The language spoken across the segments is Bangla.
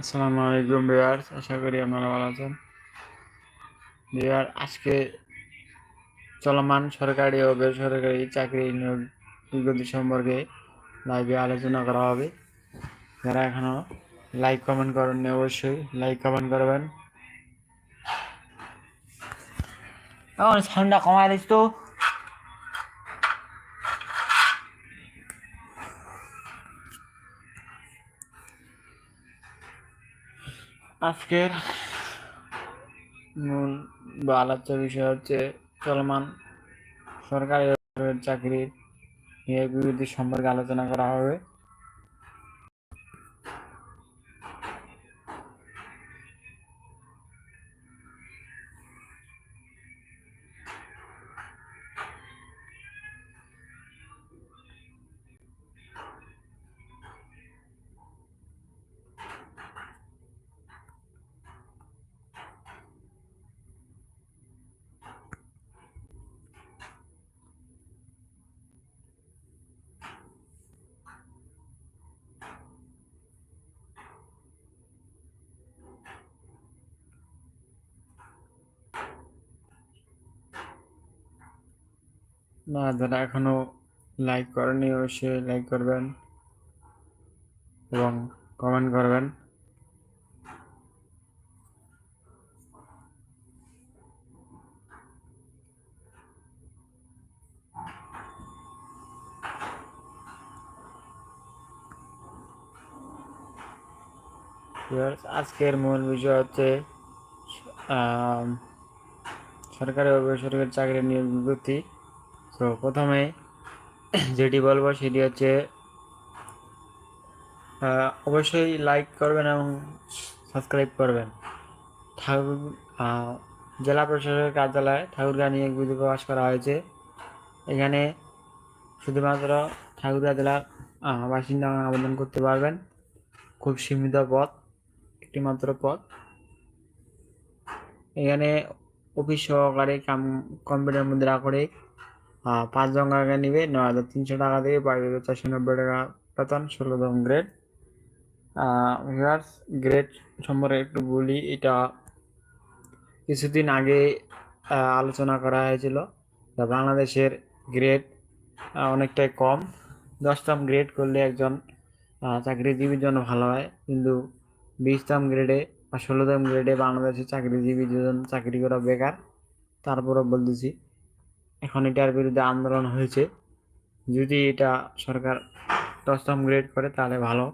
আসসালামু আলাইকুম বিয়ার্স আশা করি আপনারা ভালো আছেন। বিয়ার, আজকে চলমান সরকারি ও বেসরকারি চাকরি নিয়োগ বিজ্ঞপ্তি সম্পর্কে লাইভে আলোচনা করা হবে। যারা এখনও লাইক কমেন্ট করেননি অবশ্যই লাইক কমেন্ট করবেন। এখন সাউন্ডটা কমায় দিস তো। আজকের মূল বা আলোচ্য বিষয় হচ্ছে চলমান সরকারি চাকরির বিরোধী সম্পর্কে আলোচনা করা হবে। না, যারা এখনও লাইক করেনি অবশ্যই লাইক করবেন এবং কমেন্ট করবেন। আজকের মূল বিষয় হচ্ছে সরকারি ও বেসরকারি চাকরি নিয়োগ বিজ্ঞপ্তি। তো প্রথমে যেটি বলব সেটি হচ্ছে অবশ্যই লাইক করবেন এবং সাবস্ক্রাইব করবেন। ঠাকুর জেলা প্রশাসকের কার্যালয়ে ঠাকুরগাঁ নিয়োগ বিধি প্রকাশ করা হয়েছে। এখানে শুধুমাত্র ঠাকুরগাঁ জেলার বাসিন্দা আবেদন করতে পারবেন। খুব সীমিত পদ একটি পদ এখানে অফিস সহকারী কাম কম্পিউটার মুদ্রা করে আহ, পাঁচজন টাকা নিবে নয় হাজার তিনশো টাকা থেকে বাইশ হাজার চারশো নব্বই টাকা বেতন ষোলোতম গ্রেড ভিউয়ার্স গ্রেড সম্পর্কে একটু বলি এটা কিছুদিন আগে আলোচনা করা হয়েছিল বাংলাদেশের গ্রেড অনেকটাই কম। দশতম গ্রেড করলে একজন চাকরিজীবীর জন্য ভালো হয়। কিন্তু বিশতম গ্রেডে বা ষোলোতম গ্রেডে বাংলাদেশের চাকরিজীবী দুজন চাকরি করা বেকার। তারপরও বলতেছি এখন এটার বিরুদ্ধে আন্দোলন হয়েছে। যদি এটা সরকার দশতম গ্রেড করে, তাহলে ভালো।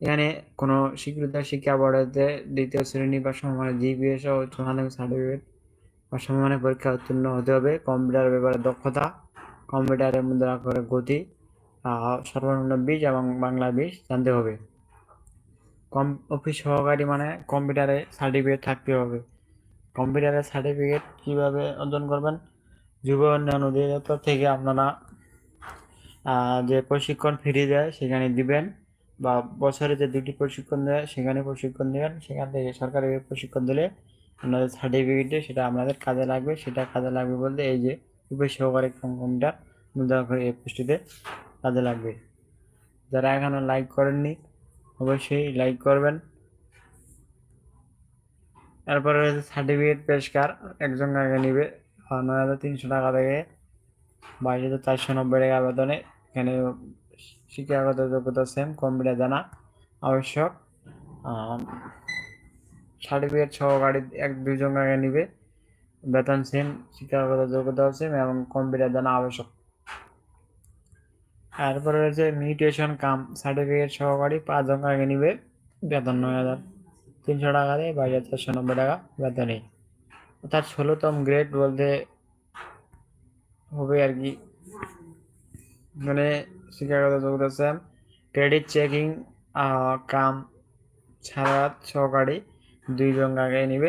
এখানে কোনো স্বীকৃত শিক্ষা বোর্ডেতে দ্বিতীয় শ্রেণি বা সমমানের জিপিএস ও উচ্চ মাধ্যমিক সার্টিফিকেট বা সমমানের পরীক্ষা উত্তীর্ণ হতে হবে। কম্পিউটার ব্যাপারে দক্ষতা, কম্পিউটারের মুদ্রা করে গতি সর্বনিম্ন বিশ এবং বাংলা বিশ জানতে হবে। কম, অফিস সহকারী মানে কম্পিউটারে সার্টিফিকেট থাকতে হবে। কম্পিউটারের সার্টিফিকেট কীভাবে অর্জন করবেন? যুব উন্নয়ন অধিদপ্তর থেকে আপনারা যে প্রশিক্ষণ ফ্রি দেয় সেখানে দিবেন বা বছরে যে দুটি প্রশিক্ষণ দেয় সেখানে প্রশিক্ষণ দেবেন। সেখান থেকে সরকারি প্রশিক্ষণ দিলে আপনাদের সার্টিফিকেটে সেটা আপনাদের কাজে লাগবে। সেটা কাজে লাগবে বলতে এই যে উপর সহকারী কম্পিউটার মুদ্রা করে এই পুষ্টিতে কাজে লাগবে। যারা এখনও লাইক করেননি, অবশ্যই লাইক করবেন। এরপরে রয়েছে সার্টিফিকেট পেশকার, একজন আগে নিবে। নয় হাজার তিনশো টাকা থেকে বাইশ হাজার চারশো নব্বই টাকা বেতনে এখানে শিক্ষাগত যোগ্যতা সেম কম্পিউটার জানা, আবশ্যক। সার্টিফিকেট সহকারী এক দুইজন আগে নিবে। বেতন সেম শিক্ষাগত যোগ্যতা সেম এবং কম্পিউটার জানা আবশ্যক। তারপরে রয়েছে মিউটেশন কাম সার্টিফিকেট সহকারী পাঁচজন আগে নিবে। বেতন নয় হাজার তিনশো টাকা দেয় বাইশ হাজার চারশো নব্বই টাকা বেতনে। অর্থাৎ ষোলোতম গ্রেড বলতে হবে আর কি। মানে শিক্ষাগত যোগ্যতা ক্রেডিট চেকিং কাম ছাড়া সহকারী দুইজন আগে নিবে।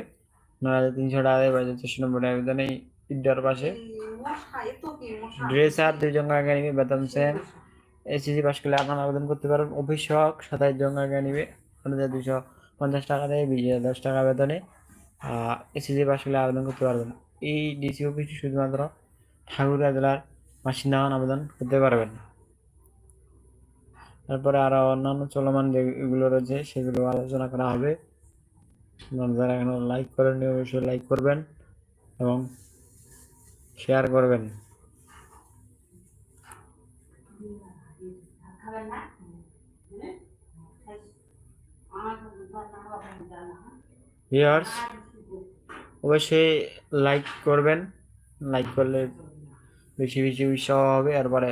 নয় হাজার তিনশো টাকা চারশো নব্বই টাকা বেতনে ইডার পাশে ড্রেসার দুইজন আগে নিবে, বেতন সেম এসিসি পাস করলে আপনারা আবেদন করতে পারেন সহক সাতাইশ জন আগে নিবে। আপনাদের দুশো পঞ্চাশ টাকা দিয়ে বিশ হাজার দশ টাকা বেতনে। এসিসি পাস করলে আবেদন করতে পারবেন এই ডিসি অফিসটি শুধুমাত্র ঠাকুরগাঁ জেলার বাসিন্দাগণ আবেদন করতে পারবেন তারপরে আরও অন্যান্য চলমান যেগুলো রয়েছে, সেগুলো আলোচনা করা হবে। যারা এখনও লাইক করেননি, অবশ্যই লাইক করবেন এবং শেয়ার করবেন। ভিউয়ার্স অবশ্যই লাইক করবেন। লাইক করলে বেশি বেশি উৎসাহ হবে। এরপরে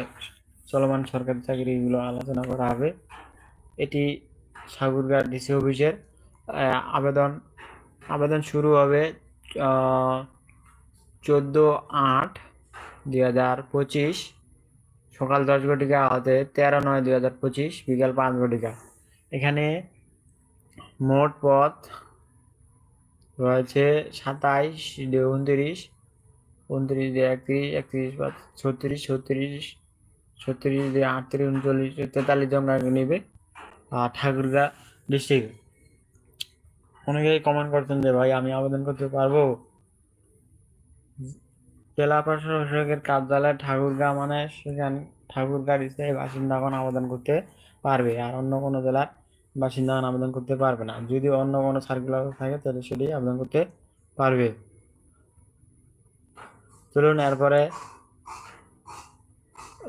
চলমান সরকারি চাকরিগুলো আলোচনা করা হবে। এটি সাগরগাঁ ডিসি অফিসের আবেদন আবেদন শুরু হবে চোদ্দ আট দুই হাজার পঁচিশ। সকাল দশ ঘটিকা হতে তেরো নয় দুই হাজার পঁচিশ, বিকাল পাঁচ ঘটিকা। এখানে মোট পথ রয়েছে সাতাইশ দিয়ে উনত্রিশ উনত্রিশ দিয়ে একত্রিশ একত্রিশ বা ছত্রিশ ছত্রিশ ছত্রিশ দিয়ে আটত্রিশ, উনচল্লিশ, তেতাল্লিশ জন নেবে। আর ঠাকুরগাঁ ডিস্ট্রিক্ট অনেকেই কমেন্ট করছেন যে, ভাই, আমি আবেদন করতে পারব? জেলা প্রশাসকের কার্যালয় ঠাকুরগাঁ মানে সেখানে ঠাকুরগাঁর স্থায়ী বাসিন্দাগণ আবেদন করতে পারবে। আর অন্য কোনো জেলার বাসিন্দাগণ আবেদন করতে পারবে না। যদি অন্য কোনো সার্কুলার থাকে, তাহলে সেটি আবেদন করতে পারবে। চলুন এরপরে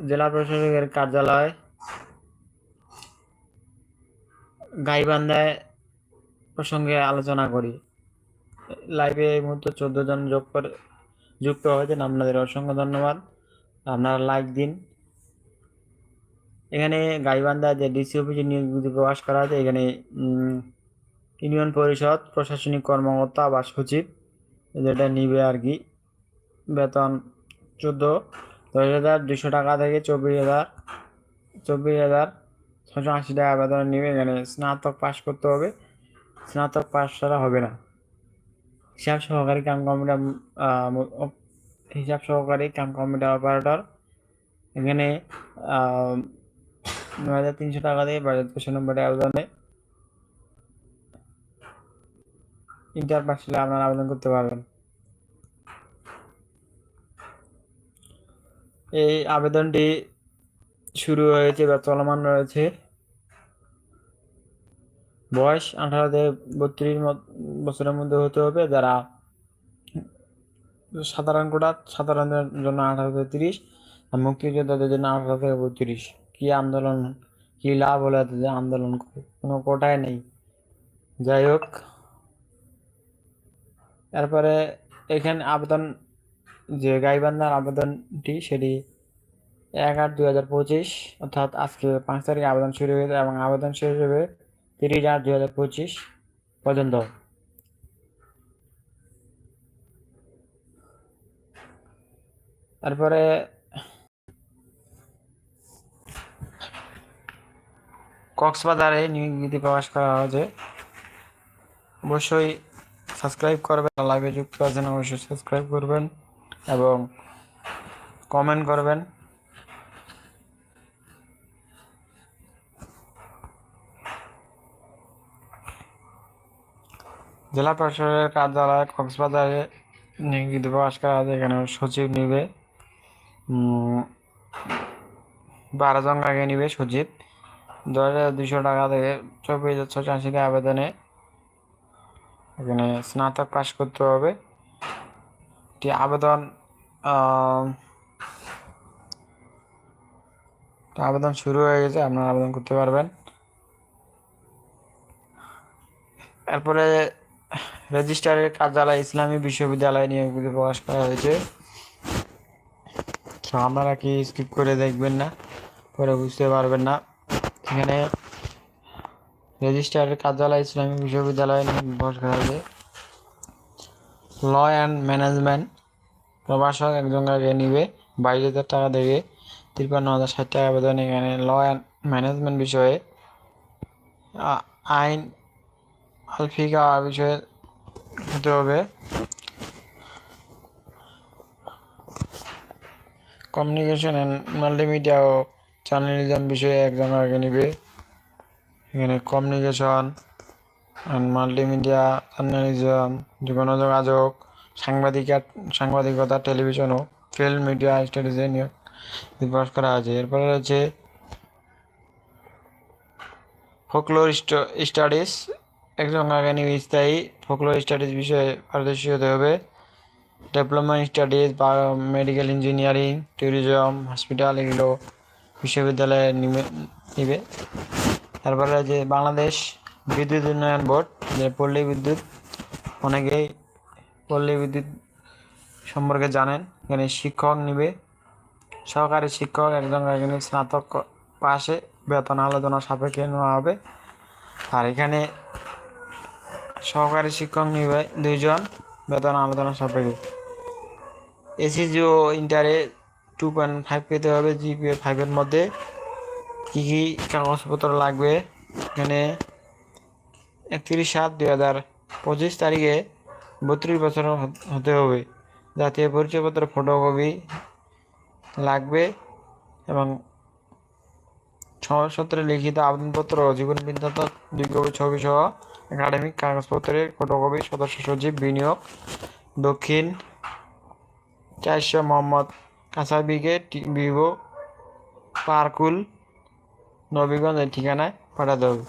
জেলা প্রশাসকের কার্যালয় গাইবান্ধায় প্রসঙ্গে আলোচনা করি। লাইভে এই মুহূর্তে চোদ্দ জন যোগ করে যুক্ত হয়েছেন। আপনাদের অসংখ্য ধন্যবাদ। আপনারা লাইক দিন। এখানে গাইবান্ধা যে ডিসি অফিসে নিয়োগ বিজ্ঞপ্তি প্রকাশ করা আছে এখানে ইউনিয়ন পরিষদ, প্রশাসনিক কর্মকর্তা বা সচিব, যেটা নিবে আর কি। বেতন চোদ্দ, দশ হাজার দুশো টাকা থেকে চব্বিশ হাজার চব্বিশ হাজার ছশো আশি টাকা বেতন নিবে। এখানে স্নাতক পাস করতে হবে। স্নাতক পাস ছাড়া হবে না। হিসাব সহকারী কাম কম্পিউটার হিসাব সহকারী কাম কম্পিউটার অপারেটর। এখানে নয় হাজার তিনশো টাকা দিয়ে বাজার দুশো নম্বর আবেদনে ইন্টার পাস হলে আপনারা আবেদন করতে পারবেন। এই আবেদনটি শুরু হয়েছে বা চলমান রয়েছে। বয়স আঠারো থেকে বত্রিশ বছরের মধ্যে হতে হবে। যারা সাধারণ কোটা, সাধারণের জন্য আঠারো থেকে তিরিশ, আর মুক্তিযোদ্ধাদের জন্য আঠারো থেকে বত্রিশ। কি আন্দোলন, কি লাভ হলো যে আন্দোলন কোনো কোটায় নেই। যাই হোক, এরপরে এখানে আবেদন, যে গাইবান্ধার আবেদনটি সেটি এক আট দুই হাজার পঁচিশ, অর্থাৎ আজকে পাঁচ তারিখে আবেদন শুরু হয়েছে এবং আবেদন শেষ হবে তিরিশ আট দুই হাজার পঁচিশ পর্যন্ত। তারপরে কক্সবাজারে নিয়োগ বিধি প্রকাশ করা হয়েছে। অবশ্যই সাবস্ক্রাইব করবেন লাইভে যুক্ত আছেন অবশ্যই সাবস্ক্রাইব করবেন এবং কমেন্ট করবেন। জেলা প্রশাসকের কার্যালয় কক্সবাজারে নিয়োগিত প্রকাশ করা আছে এখানে সচিব নিবে বারো জন আগে নিবে সচিব। দশ হাজার দুশো টাকা থেকে চব্বিশ হাজার ছশো আশি টাকা আবেদনে এখানে স্নাতক পাস করতে হবে। এটি আবেদন আবেদন শুরু হয়ে গেছে, আপনারা আবেদন করতে পারবেন। এরপরে রেজিস্ট্রারের কার্যালয়, ইসলামী বিশ্ববিদ্যালয় নিয়োগ প্রকাশ করা হয়েছে। আপনারা কি স্কিপ করে দেখবেন না, পরে বুঝতে পারবেন না। এখানে রেজিস্ট্রারের কার্যালয় ইসলামী বিশ্ববিদ্যালয় প্রকাশ করা হয়েছে ল অ্যান্ড ম্যানেজমেন্ট প্রভাষক একজন আগে নিবে? বাইশ হাজার টাকা থেকে তিপ্পান্ন হাজার ষাট টাকা বেতন এখানে ল অ্যান্ড ম্যানেজমেন্ট বিষয়ে আইন আলফিকা বিষয়ে হতে হবে। কমিউনিকেশন অ্যান্ড মাল্টিমিডিয়া ও জার্নালিজম বিষয়ে একজন আগে নিবে। এখানে কমিউনিকেশন মাল্টিমিডিয়া জার্নালিজম যোগাযোগ সাংবাদিকা সাংবাদিকতা টেলিভিশন ও ফিল্ম মিডিয়া স্টাডিজে নিয়োগ দিবস করা আছে এরপরে রয়েছে ফোকলোর স্টাডিজ একজন আগে নিবে, স্থায়ী ফোকলোর স্টাডিজ বিষয়ে পারদর্শী হতে হবে। ডেভেলপমেন্ট স্টাডিজ বা মেডিকেল ইঞ্জিনিয়ারিং ট্যুরিজম হসপিটাল এগুলো বিশ্ববিদ্যালয়ে নিবে- নিবে। তারপরে যে বাংলাদেশ বিদ্যুৎ উন্নয়ন বোর্ড, যে পল্লী বিদ্যুৎ, অনেকেই পল্লী বিদ্যুৎ সম্পর্কে জানেন। এখানে শিক্ষক নিবে, সহকারী শিক্ষক, একজন এখানে স্নাতক পাশে বেতন আলোচনা সাপেক্ষে নেওয়া হবে। আর এখানে সহকারী শিক্ষক নিবে দুইজন, বেতন আলোচনা সাপেক্ষে। এসিজিও ইন্টারে টু পয়েন্ট ফাইভ পেতে হবে জিপিএ ফাইভের মধ্যে। কী কী কাগজপত্র লাগবে? এখানে একত্রিশ সাত দুই হাজার পঁচিশ তারিখে বত্রিশ বছর হতে হবে। জাতীয় পরিচয়পত্র ফটোকপি লাগবে এবং সত্রে লিখিত আবেদনপত্র, জীবন বৃত্তান্ত দুই ছবি সহ একাডেমিক কাগজপত্রের ফটোকপি সদস্য সচিব, বিনিয়োগ, দক্ষিণ, চারশো মোহাম্মদ কাসাবিকে বিভো পার্কুল নবীগঞ্জের ঠিকানায় পাঠাতে হবে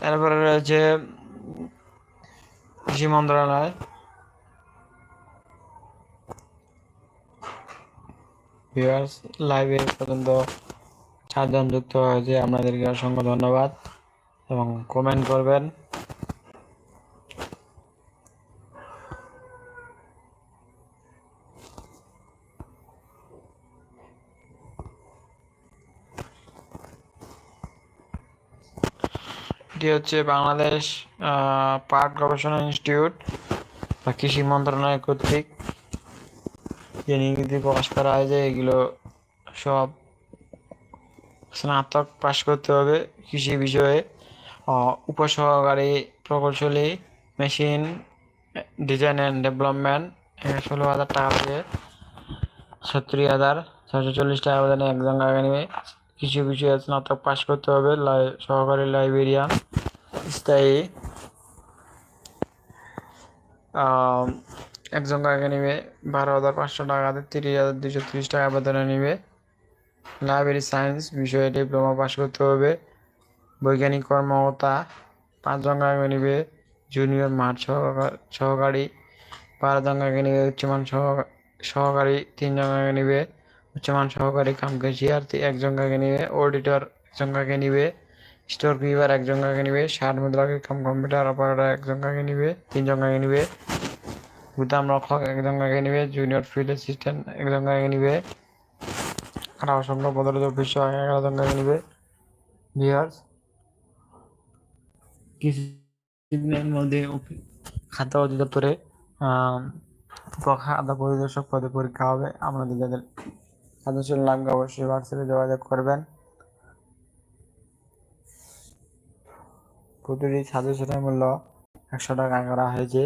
তারপরে রয়েছে কৃষি মন্ত্রণালয়। ভিউয়ার্স লাইভে পর্যন্ত চারজন যুক্ত হয়েছে। আপনাদেরকে অসংখ্য ধন্যবাদ এবং কমেন্ট করবেন। এটি হচ্ছে বাংলাদেশ পাট গবেষণা ইনস্টিটিউট বা কৃষি মন্ত্রণালয় কর্তৃক, যে নিয়মিত প্রকাশ করা হয় যে এগুলো সব স্নাতক পাশ করতে হবে কৃষি বিষয়ে। উপসহকারী প্রকৌশলী, মেশিন ডিজাইন অ্যান্ড ডেভেলপমেন্ট ষোলো হাজার টাকা থেকে সত্তর হাজার ছশো চল্লিশ টাকা বেতনে একজন আগে নেবে কৃষি বিষয়ে স্নাতক পাশ করতে হবে সহকারী লাইব্রেরিয়ান। স্থায়ী একজন আগে নেবে বারো হাজার পাঁচশো টাকা তিরিশ হাজার দুশো তিরিশ টাকা বেতনে নেবে লাইব্রেরি সায়েন্স বিষয়ে ডিপ্লোমা পাশ করতে হবে বৈজ্ঞানিক কর্মকর্তা পাঁচজন আগে নেবে জুনিয়র মাঠ সহকা- সহকারী বারোজন আগে নেবে উচ্চমান সহ- সহকারী তিনজন আগে নেবে উচ্চমান সহকারী কাম ক্যাশিয়ার একজন আগে নেবে অডিটর একজন আগে নেবে স্টোর কিপার একজন আগে নিবে? ষাট মুদ্রাকে কাম কম্পিউটার অপারেটর একজন আগে নিবে? তিনজন আগে নিবে? গুদাম রক্ষক একজন আগে নিবে? জুনিয়র ফিল্ড অ্যাসিস্ট্যান্ট একজন আগে নিবে? আর অসংখ্য পদরত অফিস এগারো জন আগে নেবে? ভিউয়ার্স, কিছুদিনের মধ্যে খাদ্য অধিদপ্তরে খাদ্য পরিদর্শক পদে পরীক্ষা হবে। আপনাদের যাদের সদস্য লাগবে অবশ্যই হোয়াটসঅ্যাপে যোগাযোগ করবেন। প্রতিটি সদস্যের মূল্য একশো টাকা করা হয়েছে।